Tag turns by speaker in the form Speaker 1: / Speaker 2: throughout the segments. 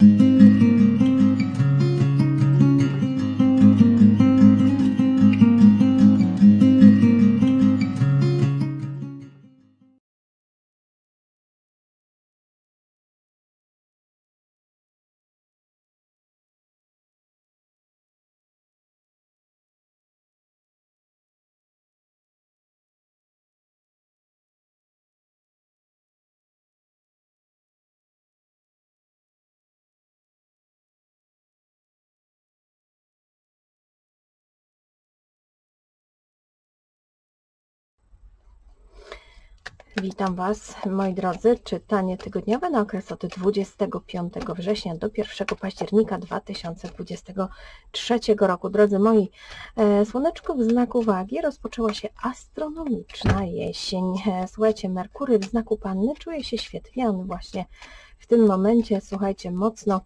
Speaker 1: Mm-hmm. Witam Was, moi drodzy. Czytanie tygodniowe na okres od 25 września do 1 października 2023 roku. Drodzy moi, e, słoneczko w znaku wagi rozpoczęła się astronomiczna jesień. E, Słuchajcie, Merkury w znaku Panny czuje się świetnie. On właśnie w tym momencie, słuchajcie, mocno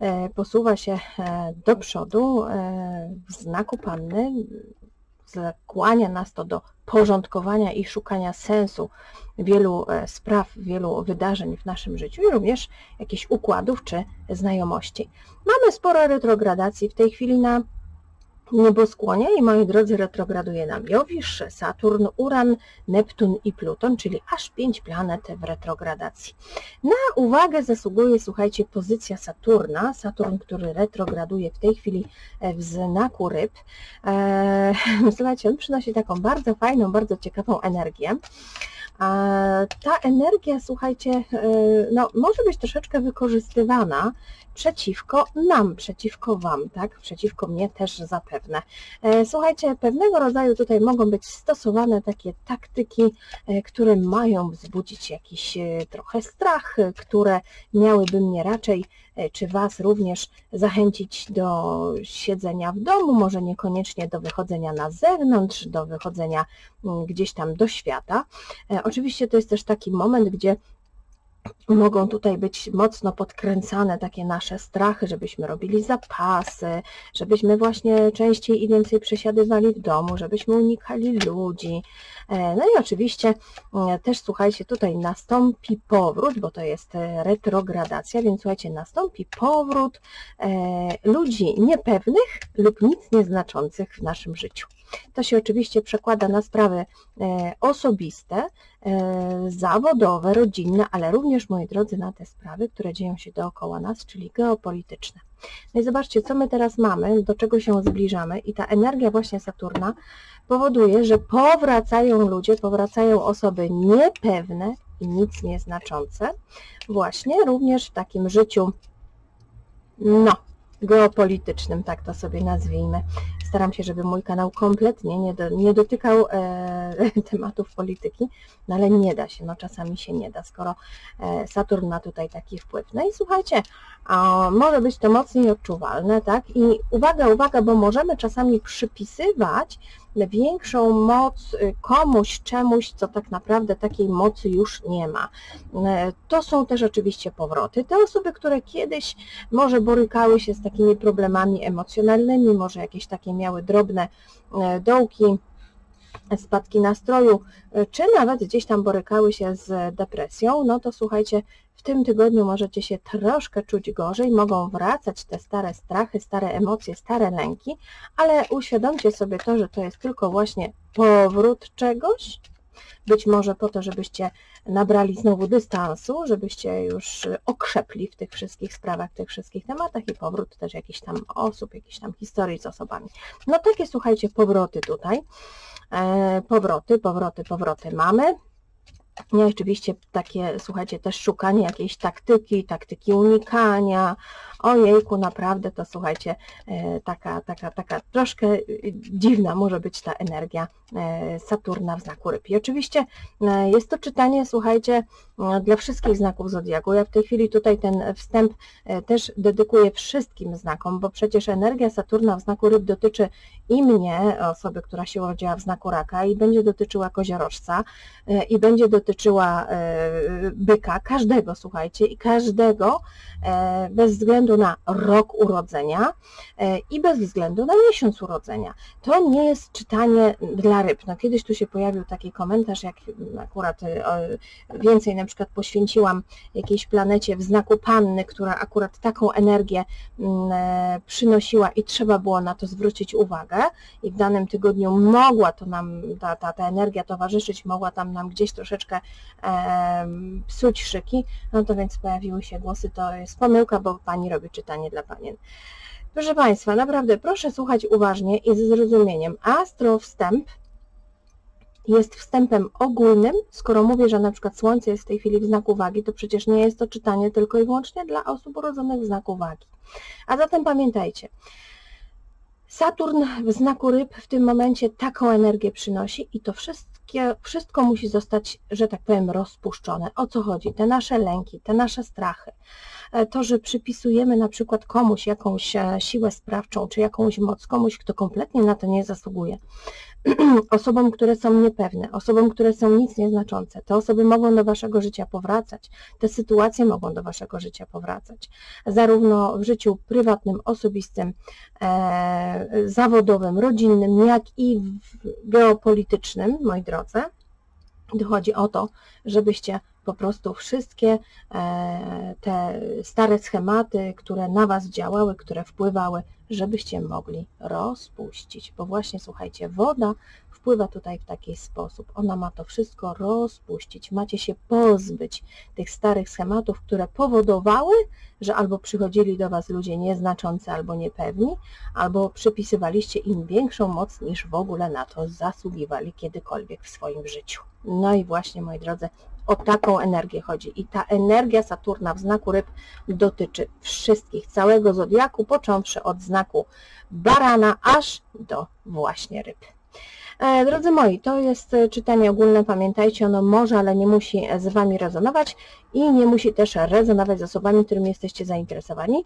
Speaker 1: e, posuwa się do przodu w znaku Panny. Skłania nas to do porządkowania i szukania sensu wielu e, spraw, wielu wydarzeń w naszym życiu i również jakichś układów czy znajomości. Mamy sporo retrogradacji w tej chwili na nieboskłonie i moi drodzy retrograduje nam Jowisz, Saturn, Uran, Neptun i Pluton, czyli aż pięć planet w retrogradacji. Na uwagę zasługuje, słuchajcie, pozycja Saturna, Saturn, który retrograduje w tej chwili w znaku ryb. Eee, słuchajcie, on przynosi taką bardzo fajną, bardzo ciekawą energię. A ta energia, słuchajcie, e, no, może być troszeczkę wykorzystywana przeciwko nam, przeciwko Wam, tak? Przeciwko mnie też zapewne. E, słuchajcie, pewnego rodzaju tutaj mogą być stosowane takie taktyki, e, które mają wzbudzić jakiś trochę strach, które miałyby mnie raczej, czy Was również zachęcić do siedzenia w domu, może niekoniecznie do wychodzenia na zewnątrz, do wychodzenia mm, gdzieś tam do świata. Oczywiście to jest też taki moment, gdzie mogą tutaj być mocno podkręcane takie nasze strachy, żebyśmy robili zapasy, żebyśmy właśnie częściej i więcej przesiadywali w domu, żebyśmy unikali ludzi. E, no i oczywiście e, też słuchajcie, tutaj nastąpi powrót, bo to jest e, retrogradacja, więc słuchajcie, nastąpi powrót ludzi niepewnych lub nic nieznaczących w naszym życiu. To się oczywiście przekłada na sprawy osobiste, zawodowe, rodzinne, ale również, moi drodzy, na te sprawy, które dzieją się dookoła nas, czyli geopolityczne. No i zobaczcie, co my teraz mamy, do czego się zbliżamy i ta energia właśnie Saturna powoduje, że powracają ludzie, powracają osoby niepewne i nic nieznaczące, właśnie również w takim życiu, no, geopolitycznym, tak to sobie nazwijmy. Staram się, żeby mój kanał kompletnie nie, do, nie dotykał e, tematów polityki, no ale nie da się, no czasami się nie da, skoro e, Saturn ma tutaj taki wpływ. No i słuchajcie, a, może być to mocniej odczuwalne, tak? I uwaga, uwaga, bo możemy czasami przypisywać większą moc y, komuś, czemuś, co tak naprawdę takiej mocy już nie ma. E, to są też oczywiście powroty. Te osoby, które kiedyś może borykały się z takimi problemami emocjonalnymi, może jakieś takie miały drobne e, dołki, spadki nastroju, e, czy nawet gdzieś tam borykały się z depresją, no to słuchajcie, tym tygodniu możecie się troszkę czuć gorzej, mogą wracać te stare strachy, stare emocje, stare lęki, ale uświadomcie sobie to, że to jest tylko właśnie powrót czegoś, być może po to, żebyście nabrali znowu dystansu, żebyście już okrzepli w tych wszystkich sprawach, w tych wszystkich tematach i powrót też jakichś tam osób, jakichś tam historii z osobami. No takie, słuchajcie, powroty tutaj. E, powroty, powroty, powroty mamy. I oczywiście takie, słuchajcie, też szukanie jakiejś taktyki, taktyki unikania. Ojejku, naprawdę to słuchajcie, e, taka, taka, taka troszkę e, dziwna może być ta energia e, Saturna w znaku ryb. I oczywiście jest to czytanie, słuchajcie, dla wszystkich znaków Zodiaku. Ja w tej chwili tutaj ten wstęp też dedykuję wszystkim znakom, bo przecież energia Saturna w znaku ryb dotyczy i mnie, osoby, która się urodziła w znaku raka, i będzie dotyczyła koziorożca, i będzie dotyczyła dotyczyła e, byka, każdego, słuchajcie, i każdego e, bez względu na rok urodzenia e, i bez względu na miesiąc urodzenia. To nie jest czytanie dla ryb. No, kiedyś tu się pojawił taki komentarz, jak akurat więcej na przykład poświęciłam jakiejś planecie w znaku panny, która akurat taką energię mm, przynosiła i trzeba było na to zwrócić uwagę i w danym tygodniu mogła to nam, ta, ta, ta energia towarzyszyć, mogła tam nam gdzieś troszeczkę e, psuć szyki, no to więc pojawiły się głosy, to jest pomyłka, bo Pani robi czytanie dla Panien. Proszę Państwa, naprawdę proszę słuchać uważnie i ze zrozumieniem. Astro wstęp jest wstępem ogólnym, skoro mówię, że na przykład Słońce jest w tej chwili w znaku wagi, to przecież nie jest to czytanie tylko i wyłącznie dla osób urodzonych w znaku wagi. A zatem pamiętajcie, Saturn w znaku ryb w tym momencie taką energię przynosi i to wszystkie, wszystko musi zostać, że tak powiem, rozpuszczone. O co chodzi? Te nasze lęki, te nasze strachy, e, to, że przypisujemy na przykład komuś jakąś e, siłę sprawczą, czy jakąś moc, komuś, kto kompletnie na to nie zasługuje, osobom, które są niepewne, osobom, które są nic nieznaczące. Te osoby mogą do Waszego życia powracać, te sytuacje mogą do Waszego życia powracać, zarówno w życiu prywatnym, osobistym, e, zawodowym, rodzinnym, jak i w geopolitycznym, moi drodzy. Chodzi o to, żebyście po prostu wszystkie e, te stare schematy, które na Was działały, które wpływały, żebyście mogli rozpuścić. Bo właśnie, słuchajcie, woda wpływa tutaj w taki sposób. Ona ma to wszystko rozpuścić. Macie się pozbyć tych starych schematów, które powodowały, że albo przychodzili do Was ludzie nieznaczący albo niepewni, albo przypisywaliście im większą moc niż w ogóle na to zasługiwali kiedykolwiek w swoim życiu. No i właśnie, moi drodzy, o taką energię chodzi. I ta energia Saturna w znaku ryb dotyczy wszystkich, całego zodiaku, począwszy od znaku barana aż do właśnie ryb. E, drodzy moi, to jest czytanie ogólne, pamiętajcie, ono może, ale nie musi z Wami rezonować i nie musi też rezonować z osobami, którymi jesteście zainteresowani.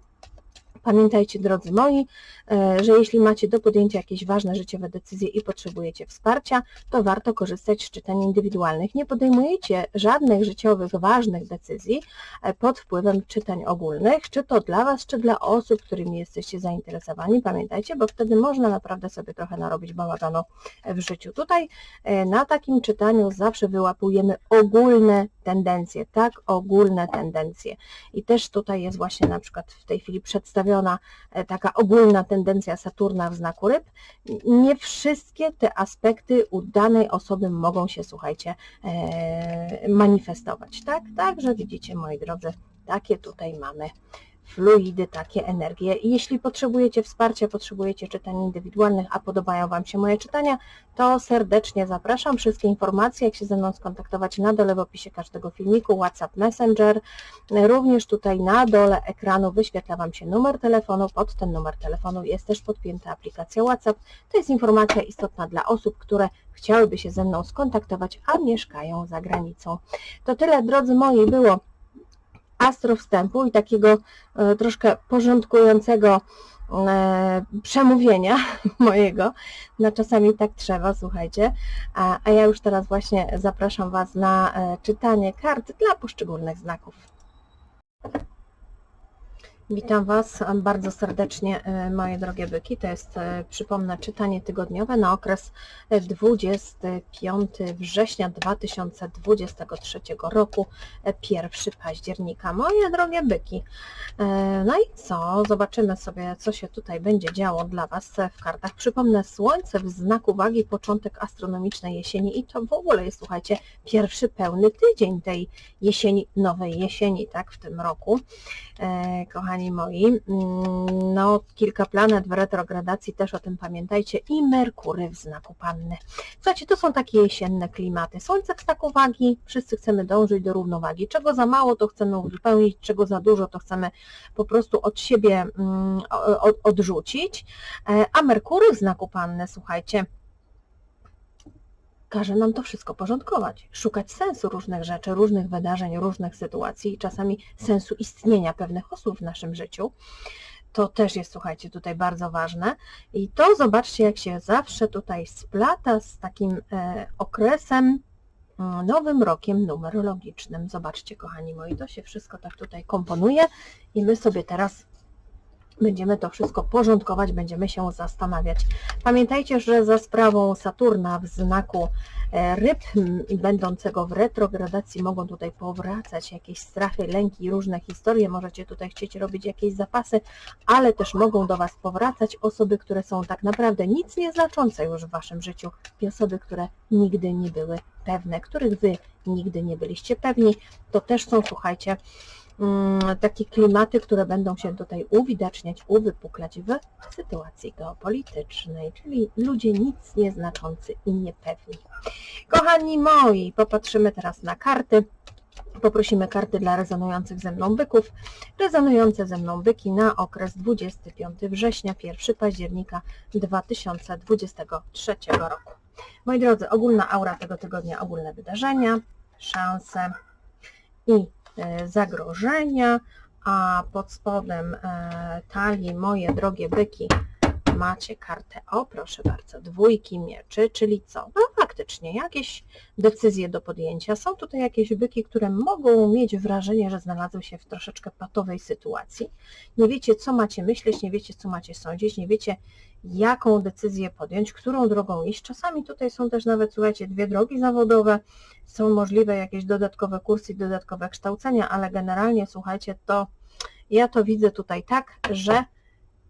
Speaker 1: Pamiętajcie, drodzy moi, e, że jeśli macie do podjęcia jakieś ważne życiowe decyzje i potrzebujecie wsparcia, to warto korzystać z czytań indywidualnych. Nie podejmujecie żadnych życiowych, ważnych decyzji e, pod wpływem czytań ogólnych, czy to dla Was, czy dla osób, którymi jesteście zainteresowani. Pamiętajcie, bo wtedy można naprawdę sobie trochę narobić bałaganu w życiu. Tutaj e, na takim czytaniu zawsze wyłapujemy ogólne tendencje, tak, ogólne tendencje. I też tutaj jest właśnie na przykład w tej chwili przedstawiona e, taka ogólna tendencja Saturna w znaku ryb. Nie wszystkie te aspekty u danej osoby mogą się, słuchajcie, e, manifestować, tak? Także widzicie, moi drodzy, takie tutaj mamy fluidy, takie energie. I jeśli potrzebujecie wsparcia, potrzebujecie czytań indywidualnych, a podobają Wam się moje czytania, to serdecznie zapraszam. Wszystkie informacje, jak się ze mną skontaktować na dole w opisie każdego filmiku, WhatsApp Messenger. Również tutaj na dole ekranu wyświetla Wam się numer telefonu. Pod ten numer telefonu jest też podpięta aplikacja WhatsApp. To jest informacja istotna dla osób, które chciałyby się ze mną skontaktować, a mieszkają za granicą. To tyle, drodzy moi, było astro wstępu i takiego e, troszkę porządkującego e, przemówienia mojego. No czasami tak trzeba, słuchajcie. A, a ja już teraz właśnie zapraszam Was na e, czytanie kart dla poszczególnych znaków. Witam Was bardzo serdecznie, e, moje drogie byki. To jest, e, przypomnę, czytanie tygodniowe na okres 25 września 2023 roku, 1 października. Moje drogie byki. E, no i co? Zobaczymy sobie, co się tutaj będzie działo dla Was w kartach. Przypomnę, Słońce w znaku wagi, początek astronomicznej jesieni i to w ogóle jest, słuchajcie, pierwszy pełny tydzień tej jesieni, nowej jesieni, tak, w tym roku. Kochani, kochani moi. Mm, no, kilka planet w retrogradacji, też o tym pamiętajcie. I Merkury w znaku Panny. Słuchajcie, to są takie jesienne klimaty. Słońce w znaku wagi, wszyscy chcemy dążyć do równowagi. Czego za mało, to chcemy uzupełnić, czego za dużo, to chcemy po prostu od siebie mm, odrzucić. E, a Merkury w znaku Panny, słuchajcie, każe nam to wszystko porządkować, szukać sensu różnych rzeczy, różnych wydarzeń, różnych sytuacji i czasami sensu istnienia pewnych osób w naszym życiu. To też jest, słuchajcie, tutaj bardzo ważne. I to zobaczcie, jak się zawsze tutaj splata z takim e, okresem mm, nowym rokiem numerologicznym. Zobaczcie, kochani moi, to się wszystko tak tutaj komponuje i my sobie teraz będziemy to wszystko porządkować, będziemy się zastanawiać. Pamiętajcie, że za sprawą Saturna w znaku e, ryb, będącego w retrogradacji, mogą tutaj powracać jakieś strachy, lęki, różne historie. Możecie tutaj chcieć robić jakieś zapasy, ale też mogą do Was powracać osoby, które są tak naprawdę nic nieznaczące już w Waszym życiu i osoby, które nigdy nie były pewne, których Wy nigdy nie byliście pewni. To też są, słuchajcie, takie klimaty, które będą się tutaj uwidaczniać, uwypuklać w sytuacji geopolitycznej, czyli ludzie nic nieznaczący i niepewni. Kochani moi, popatrzymy teraz na karty. Poprosimy karty dla rezonujących ze mną byków. Rezonujące ze mną byki na okres 25 września, 1 października 2023 roku. Moi drodzy, ogólna aura tego tygodnia, ogólne wydarzenia, szanse i zagrożenia, a pod spodem e, talii moje drogie byki macie kartę, o proszę bardzo, dwójki mieczy, czyli co? No faktycznie jakieś decyzje do podjęcia. Są tutaj jakieś byki, które mogą mieć wrażenie, że znalazły się w troszeczkę patowej sytuacji. Nie wiecie, co macie myśleć, nie wiecie, co macie sądzić, nie wiecie, jaką decyzję podjąć, którą drogą iść. Czasami tutaj są też nawet, słuchajcie, dwie drogi zawodowe, są możliwe jakieś dodatkowe kursy dodatkowe kształcenia, ale generalnie, słuchajcie, to ja to widzę tutaj tak, że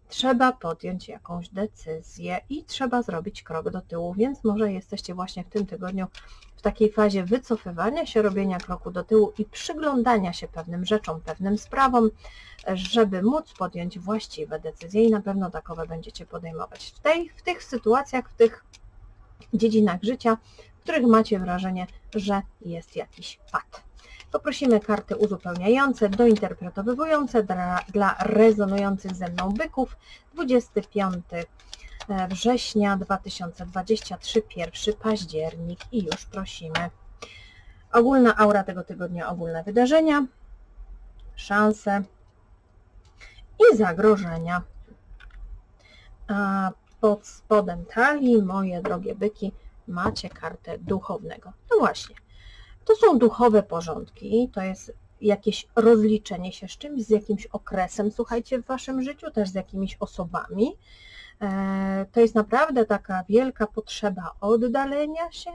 Speaker 1: trzeba podjąć jakąś decyzję i trzeba zrobić krok do tyłu, więc może jesteście właśnie w tym tygodniu w takiej fazie wycofywania się, robienia kroku do tyłu i przyglądania się pewnym rzeczom, pewnym sprawom, żeby móc podjąć właściwe decyzje i na pewno takowe będziecie podejmować. W, tej, w tych sytuacjach, w tych dziedzinach życia, w których macie wrażenie, że jest jakiś pad. Poprosimy karty uzupełniające, dointerpretowujące dla, dla rezonujących ze mną byków 25 e, września 2023, 1 październik i już prosimy. Ogólna aura tego tygodnia, ogólne wydarzenia, szanse i zagrożenia. A pod spodem talii, moje drogie byki, macie kartę duchownego. No właśnie, to są duchowe porządki, to jest jakieś rozliczenie się z czymś, z jakimś okresem, słuchajcie, w waszym życiu, też z jakimiś osobami. E, to jest naprawdę taka wielka potrzeba oddalenia się,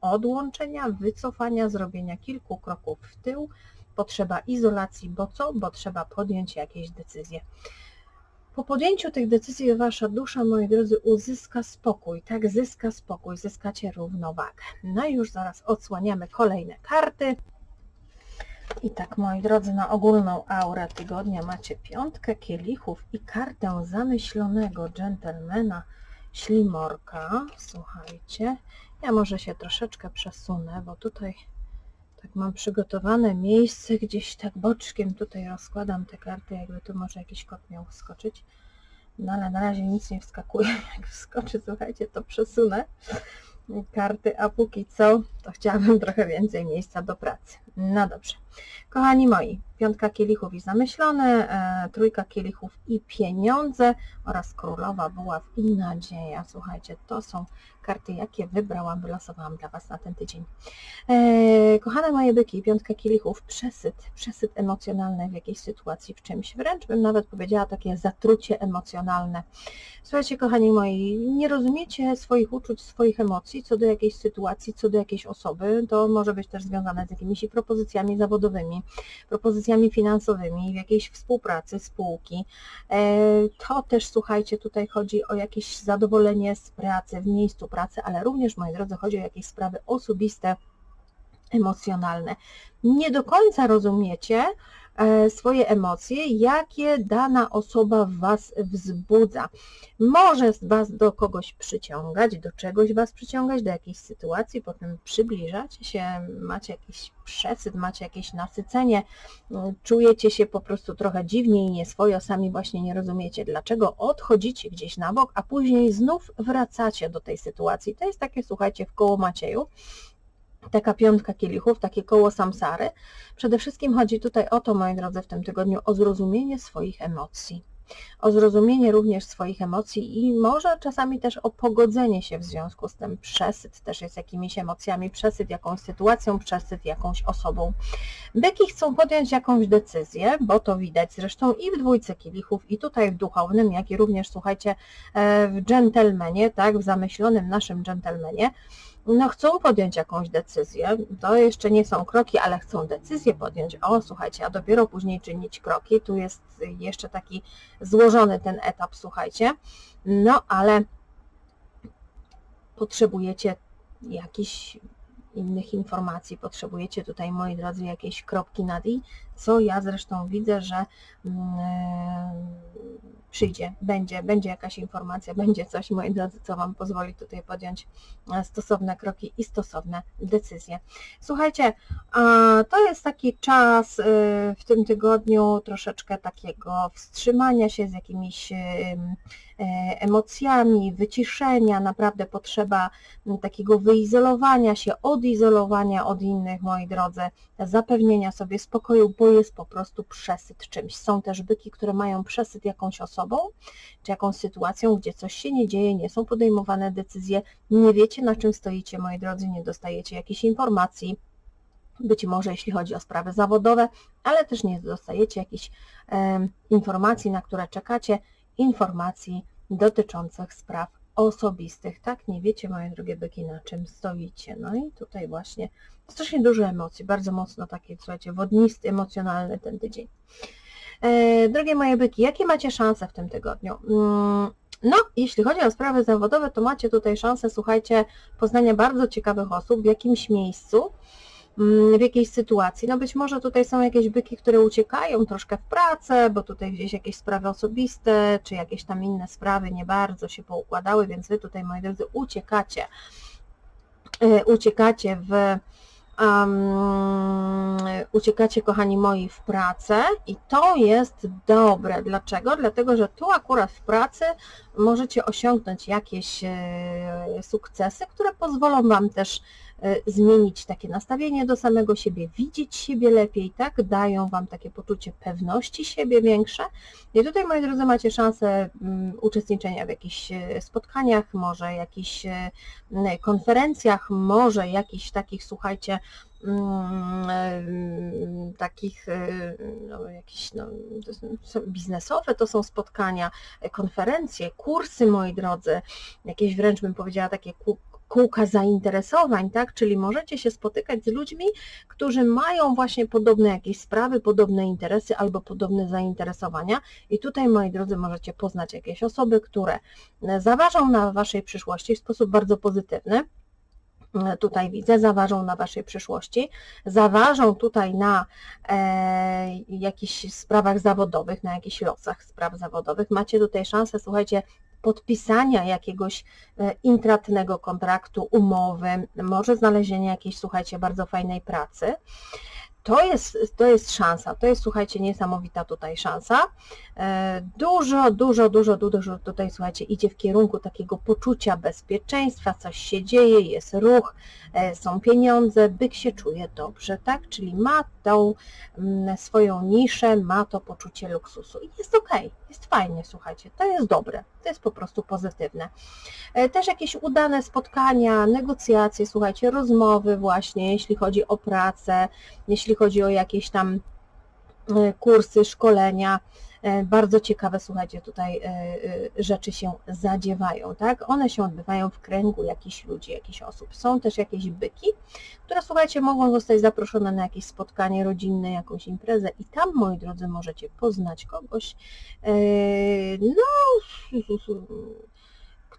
Speaker 1: odłączenia, wycofania, zrobienia kilku kroków w tył, potrzeba izolacji, bo co? Bo trzeba podjąć jakieś decyzje. Po podjęciu tych decyzji wasza dusza, moi drodzy, uzyska spokój, tak? Zyska spokój, zyskacie równowagę. No i już zaraz odsłaniamy kolejne karty. I tak, moi drodzy, na ogólną aurę tygodnia macie piątkę kielichów i kartę zamyślonego dżentelmena ślimorka. Słuchajcie, ja może się troszeczkę przesunę, bo tutaj tak mam przygotowane miejsce, gdzieś tak boczkiem tutaj rozkładam te karty, jakby tu może jakiś kot miał wskoczyć. No ale na razie nic nie wskakuje. Jak wskoczy, słuchajcie, to przesunę karty, a póki co, to chciałabym trochę więcej miejsca do pracy. No dobrze. Kochani moi, piątka kielichów i zamyślone, e, trójka kielichów i pieniądze oraz królowa buław i nadzieja. Słuchajcie, to są karty, jakie wybrałam, wylosowałam dla Was na ten tydzień. E, kochane moje byki, piątka kielichów, przesyt, przesyt emocjonalny w jakiejś sytuacji, w czymś, wręcz bym nawet powiedziała takie zatrucie emocjonalne. Słuchajcie, kochani moi, nie rozumiecie swoich uczuć, swoich emocji co do jakiejś sytuacji, co do jakiejś osoby. To może być też związane z jakimiś propozycjami zawodowymi, propozycjami finansowymi, w jakiejś współpracy, spółki. E, to też, słuchajcie, tutaj chodzi o jakieś zadowolenie z pracy, w miejscu pracy, ale również, moi drodzy, chodzi o jakieś sprawy osobiste, emocjonalne. Nie do końca rozumiecie swoje emocje, jakie dana osoba w Was wzbudza. Może Was do kogoś przyciągać, do czegoś Was przyciągać, do jakiejś sytuacji, potem przybliżać się, macie jakiś przesyt, macie jakieś nasycenie, e, czujecie się po prostu trochę dziwnie i nieswojo, sami właśnie nie rozumiecie dlaczego, odchodzicie gdzieś na bok, a później znów wracacie do tej sytuacji. To jest takie, słuchajcie, w koło Macieju, taka piątka kielichów, takie koło samsary. Przede wszystkim chodzi tutaj o to, moi drodzy, w tym tygodniu o zrozumienie swoich emocji. o zrozumienie również swoich emocji i może czasami też o pogodzenie się w związku z tym. Przesyt też jest jakimiś emocjami, przesyt jakąś sytuacją, przesyt jakąś osobą. Byki chcą podjąć jakąś decyzję, bo to widać zresztą i w dwójce kielichów, i tutaj w duchownym, jak i również, słuchajcie, e, w dżentelmenie, tak, w zamyślonym naszym dżentelmenie, no chcą podjąć jakąś decyzję, to jeszcze nie są kroki, ale chcą decyzję podjąć, o słuchajcie, a dopiero później czynić kroki, tu jest jeszcze taki złożony ten etap, słuchajcie, no ale potrzebujecie jakichś innych informacji, potrzebujecie tutaj, moi drodzy, jakieś kropki nad i, co ja zresztą widzę, że mm, przyjdzie, będzie, będzie jakaś informacja, będzie coś, moi drodzy, co Wam pozwoli tutaj podjąć e, stosowne kroki i stosowne decyzje. Słuchajcie, to jest taki czas e, w tym tygodniu troszeczkę takiego wstrzymania się z jakimiś e, emocjami, wyciszenia, naprawdę potrzeba takiego wyizolowania się, odizolowania od innych, moi drodzy, zapewnienia sobie spokoju, bo jest po prostu przesyt czymś. Są też byki, które mają przesyt jakąś osobą, czy jakąś sytuacją, gdzie coś się nie dzieje, nie są podejmowane decyzje, nie wiecie na czym stoicie, moi drodzy, nie dostajecie jakichś informacji, być może jeśli chodzi o sprawy zawodowe, ale też nie dostajecie jakichś e, informacji, na które czekacie, informacji dotyczących spraw osobistych, tak? Nie wiecie, moje drogie byki, na czym stoicie. No i tutaj właśnie strasznie dużo emocji, bardzo mocno takie, słuchajcie, wodnisty, emocjonalny ten tydzień. E, drogie moje byki, jakie macie szanse w tym tygodniu? Mm, no, jeśli chodzi o sprawy zawodowe, to macie tutaj szansę, słuchajcie, poznania bardzo ciekawych osób w jakimś miejscu, w jakiejś sytuacji. No być może tutaj są jakieś byki, które uciekają troszkę w pracę, bo tutaj gdzieś jakieś sprawy osobiste, czy jakieś tam inne sprawy nie bardzo się poukładały, więc Wy tutaj, moi drodzy, uciekacie, e, uciekacie w um, uciekacie, kochani moi, w pracę i to jest dobre. Dlaczego? Dlatego, że tu akurat w pracy możecie osiągnąć jakieś e, sukcesy, które pozwolą Wam też zmienić takie nastawienie do samego siebie, widzieć siebie lepiej, tak? Dają Wam takie poczucie pewności siebie większe. I tutaj, moi drodzy, macie szansę mm, uczestniczenia w jakichś e, spotkaniach, może jakichś e, konferencjach, może jakichś takich, słuchajcie, mm, takich no, jakieś no, biznesowe to są spotkania, konferencje, kursy moi drodzy, jakieś wręcz bym powiedziała takie kółka zainteresowań, tak? Czyli możecie się spotykać z ludźmi, którzy mają właśnie podobne jakieś sprawy, podobne interesy albo podobne zainteresowania i tutaj, moi drodzy, możecie poznać jakieś osoby, które zaważą na Waszej przyszłości w sposób bardzo pozytywny, tutaj widzę, zaważą na Waszej przyszłości, zaważą tutaj na e, jakichś sprawach zawodowych, na jakichś losach spraw zawodowych. Macie tutaj szansę, słuchajcie, podpisania jakiegoś e, intratnego kontraktu, umowy, może znalezienia jakiejś, słuchajcie, bardzo fajnej pracy. To jest, to jest szansa, to jest, słuchajcie, niesamowita tutaj szansa. E, dużo, dużo, dużo, dużo tutaj, słuchajcie, idzie w kierunku takiego poczucia bezpieczeństwa, coś się dzieje, jest ruch, e, są pieniądze, byk się czuje dobrze, tak? Czyli ma tą mm, swoją niszę, ma to poczucie luksusu i jest ok, jest fajnie, słuchajcie, to jest dobre, to jest po prostu pozytywne. E, też jakieś udane spotkania, negocjacje, słuchajcie, rozmowy właśnie, jeśli chodzi o pracę, jeśli chodzi o jakieś tam kursy, szkolenia, E, bardzo ciekawe, słuchajcie, tutaj e, e, rzeczy się zadziewają, tak? One się odbywają w kręgu jakichś ludzi, jakichś osób. Są też jakieś byki, które, słuchajcie, mogą zostać zaproszone na jakieś spotkanie rodzinne, jakąś imprezę i tam, moi drodzy, możecie poznać kogoś, no,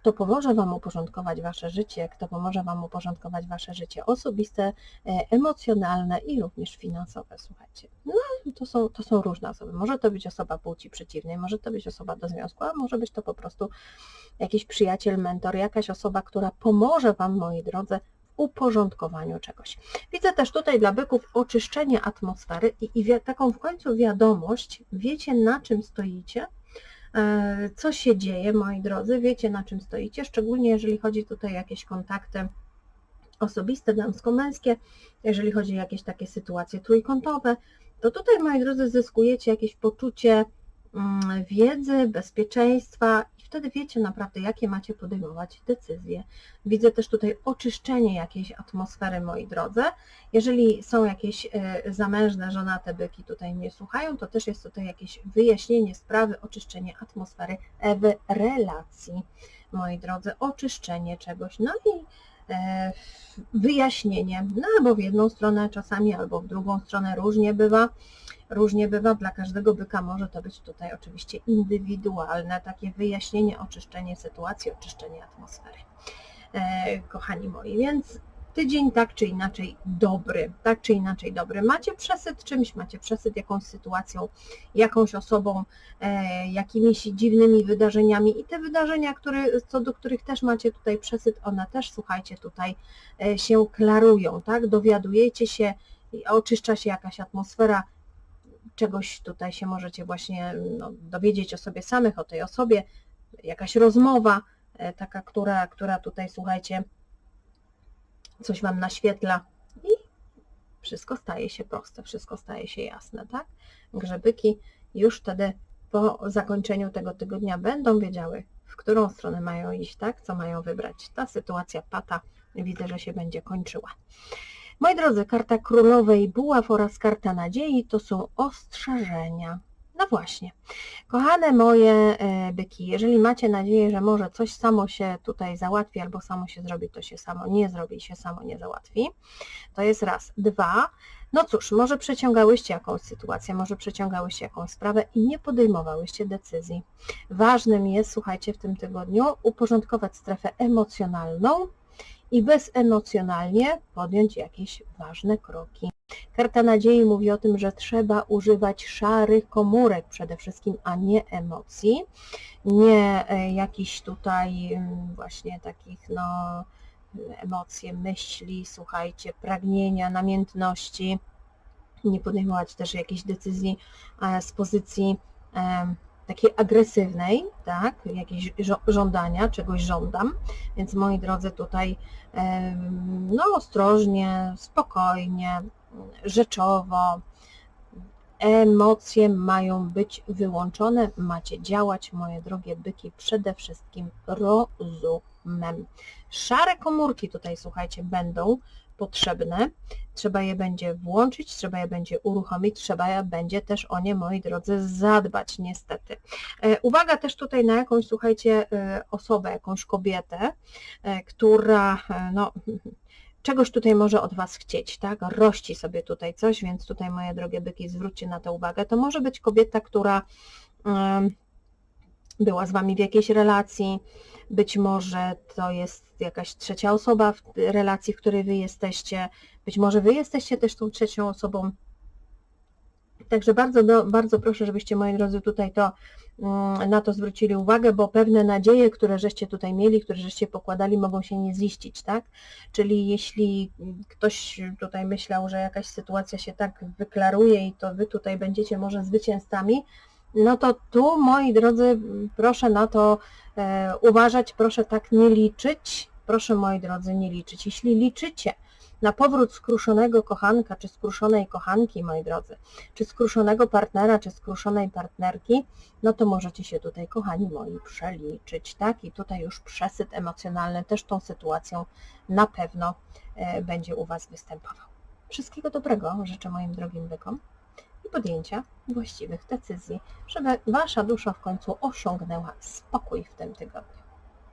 Speaker 1: kto pomoże Wam uporządkować Wasze życie, kto pomoże Wam uporządkować Wasze życie osobiste, e, emocjonalne i również finansowe, słuchajcie. No, to są, to są różne osoby. Może to być osoba płci przeciwnej, może to być osoba do związku, a może być to po prostu jakiś przyjaciel, mentor, jakaś osoba, która pomoże Wam, moi drodzy, uporządkowaniu czegoś. Widzę też tutaj dla byków oczyszczenie atmosfery i, i taką w końcu wiadomość, wiecie na czym stoicie, co się dzieje, moi drodzy, wiecie na czym stoicie, szczególnie jeżeli chodzi tutaj o jakieś kontakty osobiste, damsko-męskie, jeżeli chodzi o jakieś takie sytuacje trójkątowe, to tutaj, moi drodzy, zyskujecie jakieś poczucie mm, wiedzy, bezpieczeństwa wtedy wiecie naprawdę, jakie macie podejmować decyzje. Widzę też tutaj oczyszczenie jakiejś atmosfery, moi drodzy. Jeżeli są jakieś e, zamężne, żonate byki tutaj mnie słuchają, to też jest tutaj jakieś wyjaśnienie sprawy, oczyszczenie atmosfery w relacji, moi drodzy, oczyszczenie czegoś. No i wyjaśnienie, no albo w jedną stronę czasami, albo w drugą stronę różnie bywa. Różnie bywa, dla każdego byka może to być tutaj oczywiście indywidualne, takie wyjaśnienie, oczyszczenie sytuacji, oczyszczenie atmosfery. E, kochani moi, więc tydzień tak czy inaczej dobry, tak czy inaczej dobry. Macie przesyt czymś, macie przesyt jakąś sytuacją, jakąś osobą, e, jakimiś dziwnymi wydarzeniami i te wydarzenia, które, co do których też macie tutaj przesyt, one też, słuchajcie, tutaj e, się klarują, tak? Dowiadujecie się, oczyszcza się jakaś atmosfera, czegoś tutaj się możecie właśnie no, dowiedzieć o sobie samych, o tej osobie, jakaś rozmowa, e, taka, która, która tutaj, słuchajcie, coś Wam naświetla i wszystko staje się proste, wszystko staje się jasne, tak? Grzebyki już wtedy po zakończeniu tego tygodnia będą wiedziały, w którą stronę mają iść, tak? Co mają wybrać. Ta sytuacja pata widzę, że się będzie kończyła. Moi drodzy, karta królowej buław oraz karta nadziei to są ostrzeżenia. No właśnie. Kochane moje e, byki, jeżeli macie nadzieję, że może coś samo się tutaj załatwi albo samo się zrobi, to się samo nie zrobi, się samo nie załatwi. To jest raz. Dwa. No cóż, może przeciągałyście jakąś sytuację, może przeciągałyście jakąś sprawę i nie podejmowałyście decyzji. Ważnym jest, słuchajcie, w tym tygodniu uporządkować strefę emocjonalną i bezemocjonalnie podjąć jakieś ważne kroki. Karta nadziei mówi o tym, że trzeba używać szarych komórek przede wszystkim, a nie emocji, nie e, jakichś tutaj mm, właśnie takich no emocje, myśli, słuchajcie, pragnienia, namiętności, nie podejmować też jakichś decyzji e, z pozycji takiej agresywnej, tak, jakieś żądania, czegoś żądam, więc moi drodzy tutaj no ostrożnie, spokojnie, rzeczowo, emocje mają być wyłączone, macie działać, moje drogie byki, przede wszystkim rozumem. Szare komórki tutaj, słuchajcie, będą potrzebne, trzeba je będzie włączyć, trzeba je będzie uruchomić, trzeba je będzie też o nie, moi drodzy, zadbać niestety. E, uwaga też tutaj na jakąś, słuchajcie, e, osobę, jakąś kobietę, e, która, no, czegoś tutaj może od Was chcieć, tak? Rości sobie tutaj coś, więc tutaj moje drogie byki, zwróćcie na to uwagę. To może być kobieta, która była z Wami w jakiejś relacji, być może to jest jakaś trzecia osoba w relacji, w której Wy jesteście, być może Wy jesteście też tą trzecią osobą. Także bardzo, bardzo proszę, żebyście moi drodzy tutaj to, mm, na to zwrócili uwagę, bo pewne nadzieje, które żeście tutaj mieli, które żeście pokładali, mogą się nie ziścić, tak? Czyli jeśli ktoś tutaj myślał, że jakaś sytuacja się tak wyklaruje i to Wy tutaj będziecie może zwycięzcami, no to tu, moi drodzy, proszę na to e, uważać, proszę tak nie liczyć, proszę moi drodzy nie liczyć. Jeśli liczycie na powrót skruszonego kochanka, czy skruszonej kochanki, moi drodzy, czy skruszonego partnera, czy skruszonej partnerki, no to możecie się tutaj, kochani moi, przeliczyć, tak? I tutaj już przesyt emocjonalny też tą sytuacją na pewno e, będzie u Was występował. Wszystkiego dobrego życzę moim drogim bykom i podjęcia właściwych decyzji, żeby Wasza dusza w końcu osiągnęła spokój w tym tygodniu.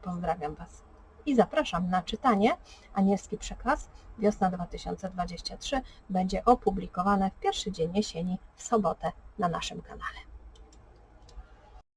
Speaker 1: Pozdrawiam Was i zapraszam na czytanie. Anielski przekaz wiosna 2023 będzie opublikowane w pierwszy dzień jesieni w sobotę na naszym kanale.